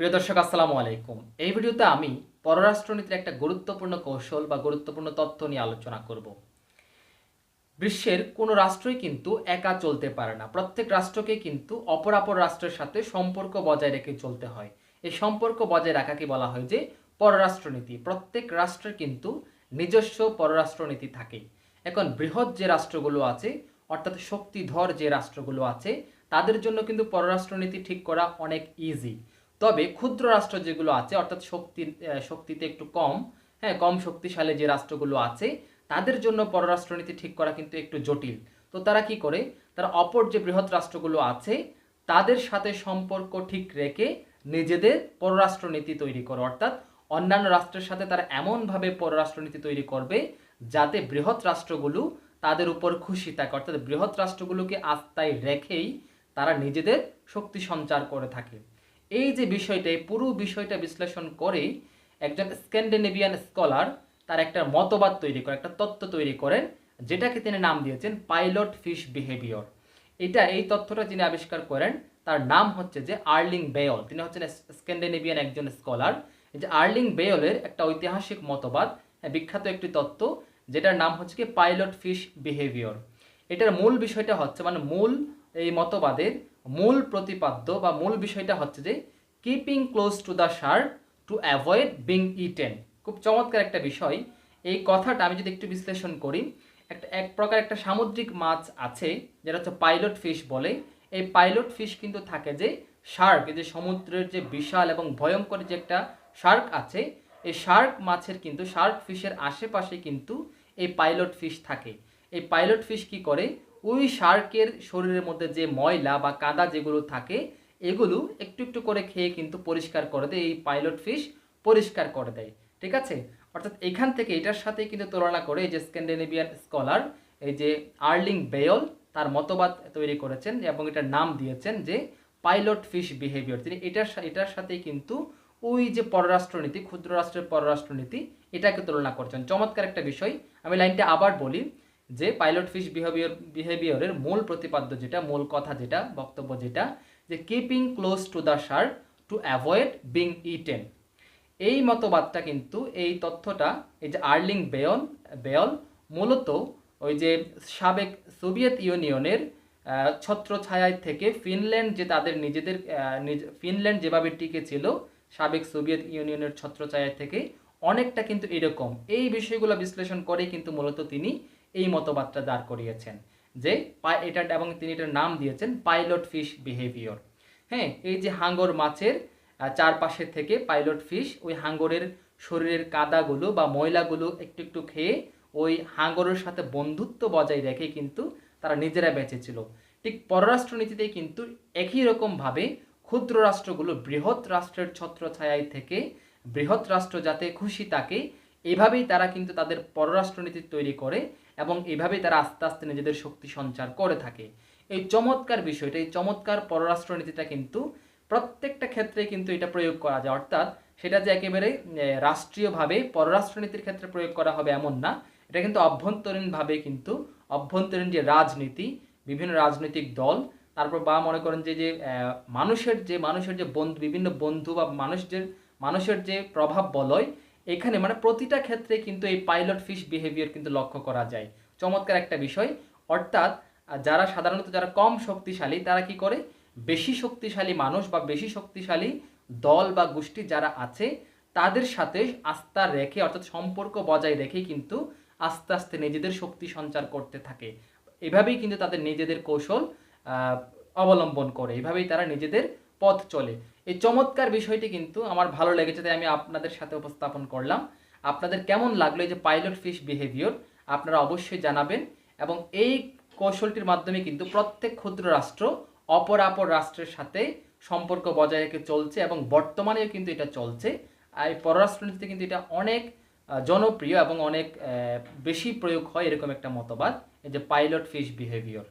প্রিয় দর্শক, আসসালামু আলাইকুম। এই ভিডিওতে আমি পররাষ্ট্রনীতির একটা গুরুত্বপূর্ণ কৌশল বা গুরুত্বপূর্ণ তথ্য নিয়ে আলোচনা করব। বিশ্বের কোনো রাষ্ট্রই কিন্তু একা চলতে পারে না। প্রত্যেক রাষ্ট্রকে কিন্তু অপর অপর রাষ্ট্রের সাথে সম্পর্ক বজায় রেখে চলতে হয়। এই সম্পর্ক বজায় রাখাকে বলা হয় যে পররাষ্ট্রনীতি। প্রত্যেক রাষ্ট্রের কিন্তু নিজস্ব পররাষ্ট্রনীতি থাকে। এখন বৃহৎ যে রাষ্ট্রগুলো আছে, অর্থাৎ শক্তিধর যে রাষ্ট্রগুলো আছে, তাদের জন্য কিন্তু পররাষ্ট্রনীতি ঠিক করা অনেক ইজি তবে ক্ষুদ্র রাষ্ট্র যেগুলো আছে, অর্থাৎ শক্তি শক্তিতে একটু কম হ্যাঁ কম শক্তিশালী যে রাষ্ট্রগুলো আছে, তাদের জন্য পররাষ্ট্রনীতি ঠিক করা কিন্তু একটু জটিল। তো তারা কি করে? তারা অপর যে বৃহৎ রাষ্ট্রগুলো আছে, তাদের সাথে সম্পর্ক ঠিক রেখে নিজেদের পররাষ্ট্রনীতি তৈরি করে। অর্থাৎ অন্যান্য রাষ্ট্রের সাথে তারা এমনভাবে পররাষ্ট্রনীতি তৈরি করবে, যাতে বৃহৎ রাষ্ট্রগুলো তাদের উপর খুশি থাকে। অর্থাৎ বৃহৎ রাষ্ট্রগুলোকে আস্তায় রেখেই তারা নিজেদের শক্তি সঞ্চার করে থাকে। এই যে বিষয়টা এই পুরো বিষয়টা বিশ্লেষণ করেই একজন স্ক্যান্ডিনেভিয়ান স্কলার তার একটা মতবাদ তৈরি করে একটা তত্ত্ব তৈরি করেন যেটাকে তিনি নাম দিয়েছেন পাইলট ফিশ বিহেভিয়র। এটা এই তথ্যটা যিনি আবিষ্কার করেন তার নাম হচ্ছে যে আর্লিং বেয়ল। তিনি হচ্ছেন স্ক্যান্ডিনেভিয়ান একজন স্কলার। যে আর্লিং বেয়লের একটা ঐতিহাসিক মতবাদ হ্যাঁ, বিখ্যাত একটি তত্ত্ব যেটার নাম হচ্ছে কি পাইলট ফিশ বিহেভিয়র। এটার মূল বিষয়টা হচ্ছে মানে মূল এই মতবাদের মূল প্রতিপাদ্য বা মূল বিষয়টা হচ্ছে যে keeping close to the shark to avoid being eaten খুব চমৎকার একটা বিষয়। এই কথাটা আমি যদি একটু বিশ্লেষণ করি, একটা, এক প্রকার একটা সামুদ্রিক মাছ আছে, যেটা হচ্ছে পাইলট ফিশ বলে। এই পাইলট ফিশ কিন্তু থাকে যে শার্ক যে সমুদ্রের যে বিশাল এবং ভয়ঙ্কর যে একটা শার্ক আছে, এই শার্ক মাছের কিন্তু শার্ক ফিশের আশেপাশে কিন্তু এই পাইলট ফিশ থাকে। এই পাইলট ফিশ কি করে? ওই শার্কের শরীরের মধ্যে যে ময়লা বা কাদা যেগুলো থাকে, এগুলো একটু একটু করে খেয়ে কিন্তু পরিষ্কার করে দেয়, এই পাইলট ফিশ পরিষ্কার করে দেয়, ঠিক আছে? অর্থাৎ এখান থেকে এটার সাথে কিন্তু তুলনা করে এই যে স্ক্যান্ডিনেভিয়ান স্কলার, এই যে আর্লিং বেয়ল তার মতবাদ তৈরি করেছেন এবং এটার নাম দিয়েছেন যে পাইলট ফিশ বিহেভিয়ার, তিনি এটার এটার সাথে কিন্তু ওই যে পররাষ্ট্রনীতি ক্ষুদ্র রাষ্ট্রের পররাষ্ট্রনীতি, এটাকে তুলনা করছেন। চমৎকার একটা বিষয়, আমি লাইনটা আবার বলি যে পাইলট ফিশ বিহেভিয়ার বিহেভিয়ারের মূল প্রতিপাদ্য যেটা, মূল কথা যেটা, বক্তব্য যেটা, যে keeping close to the shark to avoid being eaten এই মতবাদটা কিন্তু, এই তথ্যটা, এই যে আর্লিং বেয়ন, বেয়ল মূলত ওই যে সাবেক সোভিয়েত ইউনিয়নের ছত্রছায়ায় থেকে ফিনল্যান্ড যে তাদের নিজেদের নিজ- ফিনল্যান্ড যেভাবে টিকে ছিল, সাবেক সোভিয়েত ইউনিয়নের ছত্রছায়ায় থেকে, অনেকটা কিন্তু এরকম। এই বিষয়গুলো বিশ্লেষণ করে কিন্তু মূলত তিনি এই মতবাদটা দাঁড় করিয়েছেন যে এটা এবং তিনি এটার নাম দিয়েছেন পাইলট ফিশ বিহেভিয়র। হ্যাঁ এই যে হাঙ্গর মাছের চারপাশে থেকে পাইলট ফিশ ওই হাঙ্গরের শরীরের কাদাগুলো বা ময়লাগুলো একটু একটু খেয়ে ওই হাঙ্গরের সাথে বন্ধুত্ব বজায় রেখে কিন্তু তারা নিজেরা বেঁচেছিল। ঠিক পররাষ্ট্রনীতিতে কিন্তু একই রকমভাবে ক্ষুদ্র রাষ্ট্রগুলো বৃহৎ রাষ্ট্রের ছত্রছায়ায় থেকে বৃহৎ রাষ্ট্র যাতে খুশি থাকে এভাবেই তারা কিন্তু তাদের পররাষ্ট্রনীতি তৈরি করে এবং এভাবেই তারা আস্তে আস্তে নিজেদের শক্তি সঞ্চার করে থাকে। এই চমৎকার বিষয়টা, এই চমৎকার পররাষ্ট্রনীতিটা কিন্তু প্রত্যেকটা ক্ষেত্রে কিন্তু এটা প্রয়োগ করা যায়। অর্থাৎ সেটা যে একেবারে রাষ্ট্রীয়ভাবে পররাষ্ট্রনীতির ক্ষেত্রে প্রয়োগ করা হবে এমন না। এটা কিন্তু অভ্যন্তরীণভাবে কিন্তু অভ্যন্তরীণ যে রাজনীতি, বিভিন্ন রাজনৈতিক দল, তারপর বা মনে করেন যে যে মানুষের যে মানুষের যে বন্ধু, বিভিন্ন বন্ধু বা মানুষদের, মানুষের যে প্রভাব বলয় এখানে মানে প্রতিটা ক্ষেত্রে কিন্তু এই পাইলট ফিশ বিহেভিয়ার কিন্তু লক্ষ্য করা যায়। চমৎকার একটা বিষয়। অর্থাৎ যারা সাধারণত যারা কম শক্তিশালী, তারা কি করে? বেশি শক্তিশালী মানুষ বা বেশি শক্তিশালী দল বা গোষ্ঠী যারা আছে, তাদের সাথে আস্থা রেখে, অর্থাৎ সম্পর্ক বজায় রেখে কিন্তু আস্তে আস্তে নিজেদের শক্তি সঞ্চার করতে থাকে। এভাবেই কিন্তু তাদের নিজেদের কৌশল অবলম্বন করে। এভাবেই তারা নিজেদের পথ চলে। এই চমৎকার বিষয়টি কিন্তু আমার ভালো লেগেছে, তাই আমি আপনাদের সাথে উপস্থাপন করলাম। আপনাদের কেমন লাগল এই যে পাইলট ফিশ বিহেভিয়র আপনারা অবশ্যই জানাবেন এবং এই কৌশলটির মাধ্যমে কিন্তু প্রত্যেক ক্ষুদ্র রাষ্ট্র অপর অপর রাষ্ট্রের সাথে সম্পর্ক বজায় রেখে চলছে এবং বর্তমানেও কিন্তু এটা চলছে। আর এই পররাষ্ট্রনীতিতে কিন্তু এটা অনেক জনপ্রিয় এবং অনেক বেশি প্রয়োগ হয় এরকম একটা মতবাদ, এই যে পাইলট ফিশ বিহেভিয়র